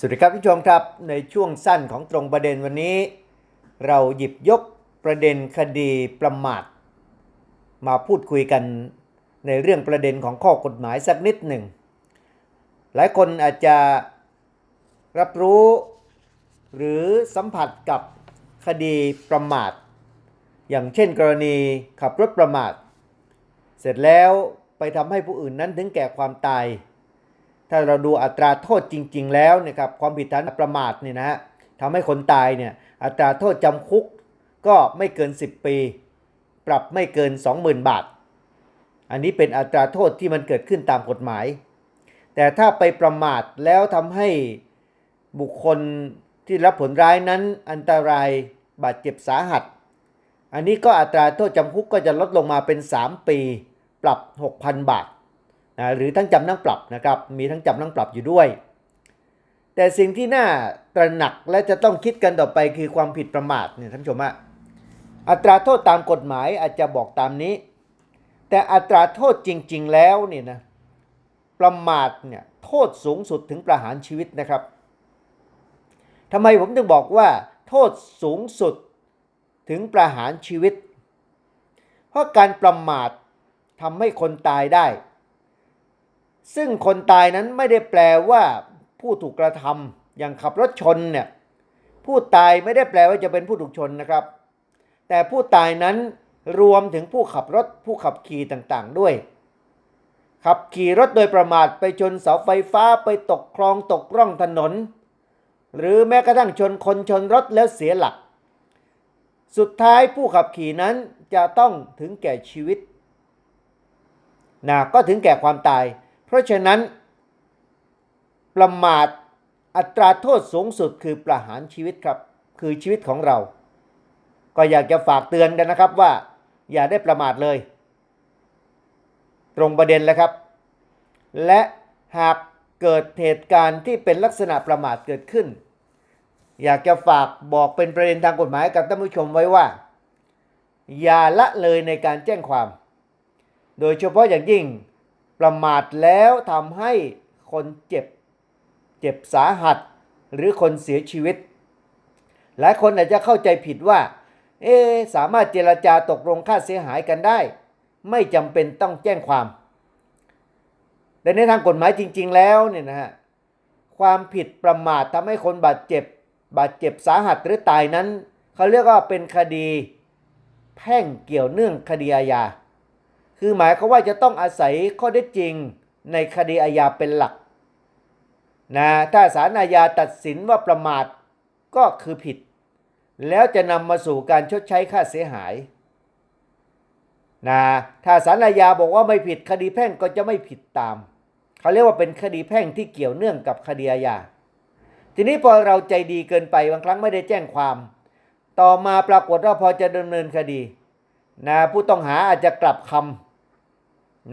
สวัสดีครับผู้ชมครับในช่วงสั้นของตรงประเด็นวันนี้ เราหยิบยกประเด็นคดีประมาท มาพูดคุยกันในเรื่องประเด็นของข้อกฎหมายสักนิดหนึ่ง หลายคนอาจจะรับรู้หรือสัมผัสกับคดีประมาท อย่างเช่นกรณีขับรถประมาท เสร็จแล้วไปทำให้ผู้อื่นนั้นถึงแก่ความตาย ถ้าเราดูอัตราโทษจริง ๆ แล้วนะครับความผิดฐานประมาทเนี่ยนะฮะทำให้คนตายเนี่ยอัตราโทษจำคุกก็ไม่เกิน 10 ปี ปรับไม่เกิน 20,000 บาท อันนี้เป็นอัตราโทษที่มันเกิดขึ้นตามกฎหมาย แต่ถ้าไปประมาทแล้วทำให้บุคคลที่รับผลร้ายนั้นอันตรายบาดเจ็บสาหัส อันนี้ก็อัตราโทษจำคุกก็จะลดลงมาเป็น 3 ปี ปรับ 6,000 บาท นะหรือทั้งจำทั้งปรับนะครับมีทั้งจำทั้งปรับอยู่ด้วย แต่สิ่งที่น่าตระหนักและจะต้องคิดกันต่อไปคือความผิดประมาทเนี่ยท่านผู้ชมฮะอัตราโทษตามกฎหมายอาจจะบอกตามนี้ แต่อัตราโทษจริง ๆ แล้วเนี่ยนะประมาทเนี่ยโทษสูงสุดถึงประหารชีวิตนะครับทำไมผมถึงบอกว่า โทษสูงสุดถึงประหารชีวิต เพราะการประมาททำให้คนตายได้ ซึ่งคนตายนั้นไม่ได้แปลว่าผู้ถูกกระทำอย่างขับรถชนเนี่ยผู้ตายไม่ได้แปลว่าจะเป็นผู้ถูกชนนะครับ แต่ผู้ตายนั้นรวมถึงผู้ขับรถผู้ขับขี่ต่างๆด้วย ขับขี่รถโดยประมาทไปชนเสาไฟฟ้าไปตกคลองตกร่องถนน หรือแม้กระทั่งชนคนชนรถแล้วเสียหลัก สุดท้ายผู้ขับขี่นั้นจะต้องถึงแก่ชีวิตนะก็ถึงแก่ความตาย เพราะฉะนั้นประมาทอัตราโทษสูงสุดคือประหารชีวิตครับ คือชีวิตของเรา ก็อยากจะฝากเตือนกันนะครับว่า อย่าได้ประมาทเลย ตรงประเด็นเลยครับ และหากเกิดเหตุการณ์ที่เป็นลักษณะประมาทเกิดขึ้น อยากจะฝากบอกเป็นประเด็นทางกฎหมายกับท่านผู้ชมไว้ว่า อย่าละเลยในการแจ้งความ โดยเฉพาะอย่างยิ่ง ประมาทแล้วทำให้คนเจ็บ เจ็บสาหัส หรือคนเสียชีวิต หลายคนอาจจะเข้าใจผิดว่า เอสามารถเจรจาตกลงค่าเสียหายกันได้ ไม่จำเป็นต้องแจ้งความ แต่ในทางกฎหมายจริง ๆ แล้วเนี่ยนะฮะความผิดประมาททำให้คนบาดเจ็บ บาดเจ็บสาหัสหรือตายนั้น เขาเรียกว่าเป็นคดีแพ่งเกี่ยวเนื่องคดีอาญา คือหมายควาว่าจะต้องอาศัยข้อเท็จจริงในคดีอาญาเป็นหลักนะถ้าศาลอาญาตัดสินว่าประมาทก็คือผิด แล้วจะนำมาสู่การชดใช้ค่าเสียหายนะถ้าศาลอาญาบอกว่าไม่ผิดคดีแพ่งก็จะไม่ผิดตาม เขาเรียกว่าเป็นคดีแพ่งที่เกี่ยวเนื่องกับคดีอาญาทีนี้พอเราใจดีเกินไปบางครั้งไม่ได้แจ้งความ ต่อมาปรากฏว่าพอจะดำเนินคดีนะผู้ต้องหาอาจจะกลับคำ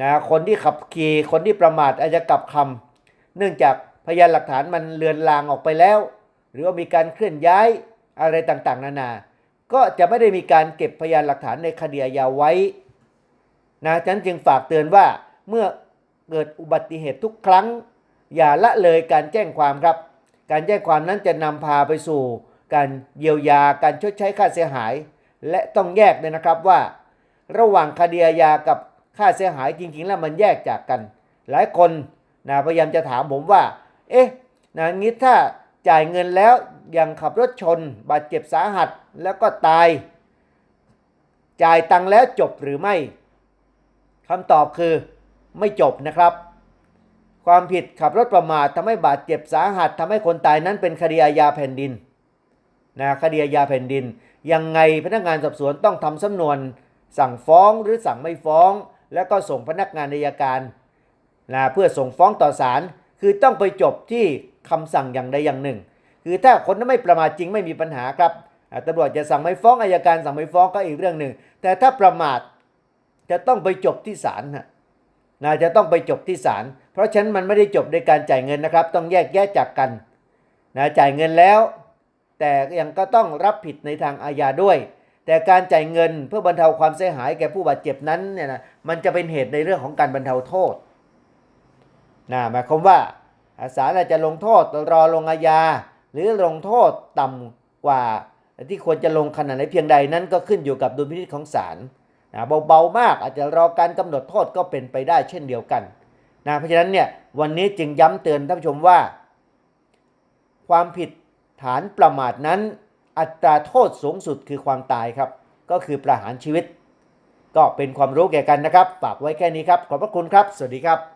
นะคนที่ขับขี่คนที่ประมาทอาจจะกลับคำเนื่องจากพยานหลักฐานมันเลือนลางออกไปแล้ว หรือว่ามีการเคลื่อนย้ายอะไรต่างๆ นานา ก็จะไม่ได้มีการเก็บพยานหลักฐานในคดีอาญาไว้นะฉะนั้นจึงฝากเตือนว่าเมื่อเกิดอุบัติเหตุทุกครั้ง อย่าละเลยการแจ้งความครับ การแจ้งความนั้นจะนำพาไปสู่ การเยียวยาการชดใช้ค่าเสียหาย และต้องแยกเลยนะครับว่า ระหว่างคดีอาญากับ ค่าเสียหายจริง ๆ แล้วมันแยกจากกัน หลายคนนะพยายามจะถามผมว่า เอ๊ะนะงี้ถ้าจ่ายเงินแล้วยังขับรถชน บาดเจ็บสาหัสแล้วก็ตาย จ่ายตังค์แล้วจบหรือไม่คำตอบคือไม่จบนะครับ ความผิดขับรถประมาททำให้บาดเจ็บสาหัสทำให้คนตายนั้นเป็นคดีอาญาแผ่นดินนะคดีอาญาแผ่นดิน ยังไงพนักงานสอบสวนต้องทำสำนวน สั่งฟ้องหรือสั่งไม่ฟ้อง แล้วก็ส่งพนักงานอัยการนะเพื่อส่งฟ้องต่อศาลคือต้องไปจบที่คำสั่งอย่างใดอย่างหนึ่ง คือถ้าคนไม่ประมาทจริงไม่มีปัญหาครับตำรวจจะสั่งไม่ฟ้องอายการสั่งไม่ฟ้องก็อีกเรื่องหนึ่ง แต่ถ้าประมาทจะต้องไปจบที่ศาลนะจะต้องไปจบที่ศาลเพราะฉะนั้นมันไม่ได้จบในการจ่ายเงินนะครับ ต้องแยกแยกจากกันนะจ่ายเงินแล้ว แต่ยังก็ต้องรับผิดในทางอาญาด้วย แต่การจ่ายเงินเพื่อบรรเทาความเสียหายแก่ผู้บาดเจ็บนั้นเนี่ยนะมันจะเป็นเหตุในเรื่องของการบรรเทาโทษนะหมายความว่าศาลอาจจะลงโทษรอลงอาญา หรือลงโทษต่ำกว่าที่ควรจะลงขนาดไหนเพียงใดนั้นก็ขึ้นอยู่กับดุลพินิจของศาลนะเบาๆมากอาจจะรอการกำหนดโทษก็เป็นไปได้เช่นเดียวกันนะเพราะฉะนั้นเนี่ยวันนี้จึงย้ำเตือนท่านผู้ชมว่า ความผิดฐานประมาทนั้น อัตราโทษสูงสุดคือความตายครับ ก็คือประหารชีวิต ก็เป็นความรู้แก่กันนะครับ ฝากไว้แค่นี้ครับ ขอบพระคุณครับ สวัสดีครับ